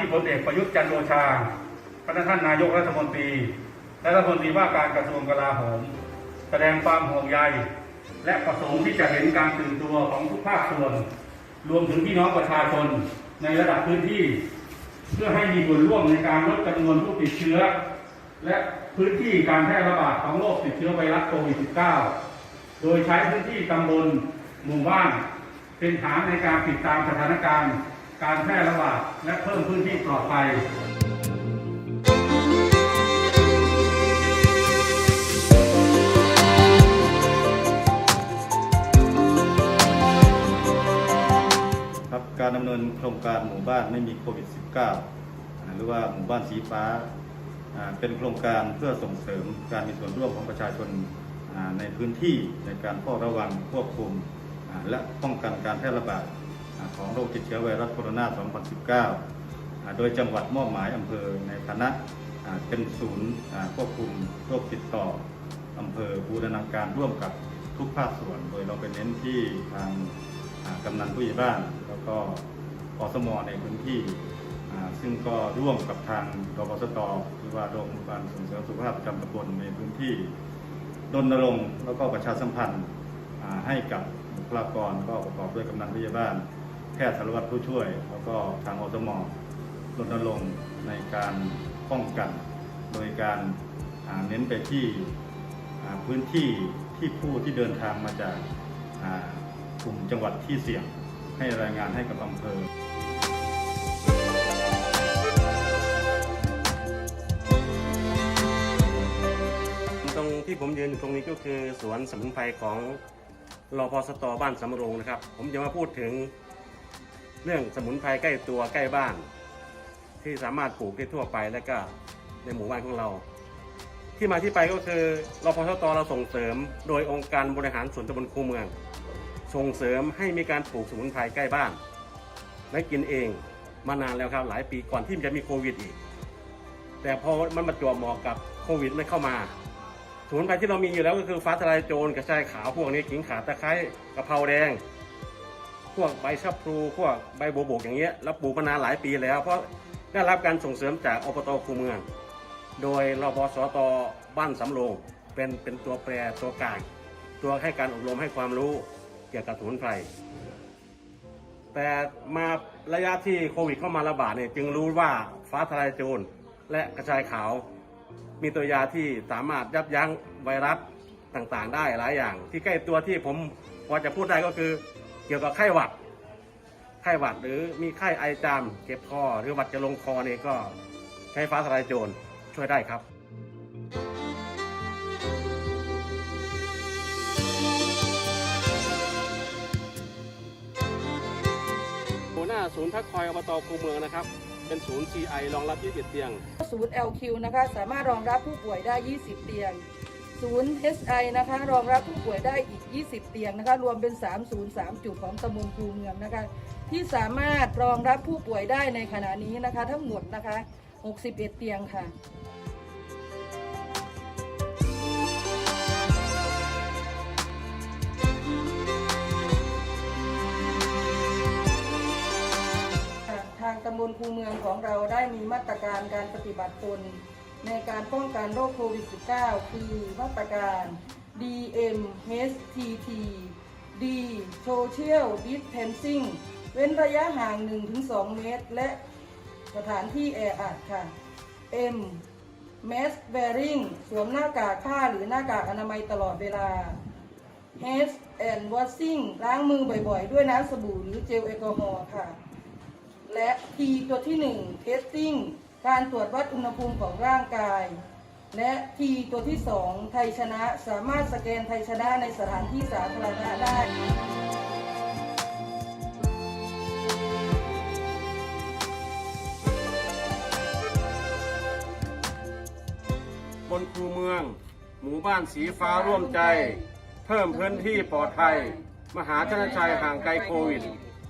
ที่พลเอกประยุทธ์จันทร์โอชาพระท่านนายกรัฐมนตรี และรัฐมนตรีว่าการกระทรวงกลาโหม แสดงความห่วงใย และประสงค์ที่จะเห็นการตื่นตัวของทุกภาคส่วน รวมถึงพี่น้องประชาชนในระดับพื้นที่ เพื่อให้มีส่วนร่วมในการลดจำนวนผู้ติดเชื้อ และพื้นที่การแพร่ระบาดของโรคติดเชื้อไวรัสโควิด -19 โดยใช้พื้นที่ตำบลหมู่บ้านเป็นฐานในการติดตามสถานการณ์ การแพร่ระบาดและเพิ่มพื้นที่ปลอดภัยครับการดำเนินโครงการหมู่บ้านไม่มีโควิด -19 อ่าหรือว่าหมู่บ้านสีฟ้า เป็นโครงการเพื่อส่งเสริมการมีส่วนร่วมของประชาชนในพื้นที่ในการเฝ้าระวังควบคุมและป้องกันการแพร่ระบาด ของโรคติดเชื้อไวรัสโคโรนา 2019อ่าโดยจังหวัดมอบหมายอำเภอในฐานะเป็นศูนย์ควบคุมโรคติดต่ออำเภอบูรณาการร่วมกับทุกภาคส่วน โดยเราไปเน้นที่ทางกำนันผู้ใหญ่บ้าน แล้วก็อสมในพื้นที่ ซึ่งก็ร่วมกับทางรปสตหรือว่าโรงพยาบาลส่งเสริมสุขภาพประจำตำบลในพื้นที่รณรงค์แล้วก็ประชาสัมพันธ์ให้กับบุคลากรก็ประกอบด้วยกำนันผู้ใหญ่บ้าน แพทย์สารวัตรผู้ช่วย แล้วก็ทางอสมรณรงค์ในการป้องกัน โดยการาเน้นไปที่พื้นที่ที่ผู้ที่เดินทางมาจากกลุ่มจังหวัดที่เสี่ยงให้รายงานให้กับอำเภอตรงที่ผมยืนอยู่ตรงนี้ก็คือสวนสมุนไพรของรอพสตอบ้านสำโรงนะครับ ผมจะมาพูดถึง เรื่องสมุนไพรใกล้ตัวใกล้บ้าน ที่สามารถปลูกได้ทั่วไปและก็ในหมู่บ้านของเรา ที่มาที่ไปก็คือรอพสตเราส่งเสริม โดยองค์การบริหารส่วนตำบลคูเมือง ส่งเสริมให้มีการปลูกสมุนไพรใกล้บ้านและกินเองมานานแล้วครับหลายปีก่อนที่มันจะมีโควิดอีก แต่พอมันมาจวบเหมาะกับโควิดไม่เข้ามาสมุนไพรที่เรามีอยู่แล้วก็คือฟ้าทลายโจรกระชายขาวพวกนี้ขิงขาตะไคร้กระเพราแดง วกใบชะพลูพวกใบโบวบกอย่างเงี้ยแล้วปลูกมานานหลายปีแล้ว เพราะได้รับการส่งเสริมจากอบตคูเมือง โดยรบสตบ้านสำโรงเป็นเป็นตัวแปรตัวกลางตัวให้การอบรมให้ความรู้เกี่ยวกับสมุนไพรแต่มาระยะที่โควิดเข้ามาระบาดเนี่ยจึงรู้ว่าฟ้าทลายโจรและกระชายขาว มีตัวยาที่สามารถยับยั้งไวรัสต่างๆ ได้หลายอย่าง ที่ใกล้ตัวที่ผมพอจะพูดได้ก็คือ กี่ยวกับไข้หวัด ไข้หวัดหรือมีไข้ไอจามเจ็บคอหรือหวัดจะลงคอเนี่ยก็ใช้ฟ้าทลายโจรช่วยได้ครับหัวหน้าศูนย์พักคอยอบตคูเมืองนะครับ เป็นศูนย์ CI รองรับ 21 เตียง ศูนย์ LQ นะคะ สามารถรองรับผู้ป่วยได้ 20 เตียง ศูนย์ SI นะคะ รองรับผู้ป่วยได้อีก 20 เตียงนะคะ รวมเป็น 303 จุดของตำบลคูเมืองนะคะ ที่สามารถรองรับผู้ป่วยได้ในขณะนี้นะคะ ทั้งหมดนะคะ 61 เตียงค่ะทางตำบลคูเมืองของเราได้มีมาตรการการปฏิบัติตน ในการป้องกันโรคโควิด -19 คือมาตรการ DM HTT D Social Distancing เว้นระยะห่าง 1-2 เมตร และสถานที่แออัดค่ะ M Mask Wearing สวมหน้ากากผ้าหรือหน้ากากอนามัยตลอดเวลา Hand and Washing ล้างมือบ่อยๆ ด้วยน้ำสบู่หรือเจลแอลกอฮอล์ค่ะ และ T ตัวที่ 1 testing การตรวจวัดอุณหภูมิของร่างกาย และ T ตัวที่ 2 ไทยชนะสามารถสแกนไทยชนะในสถานที่สาธารณะได้บนคูเมือง หมู่บ้านสีฟ้าร่วมใจ เพิ่มพื้นที่ปลอดภัย มหาชนชัยห่างไกลโควิด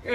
เอ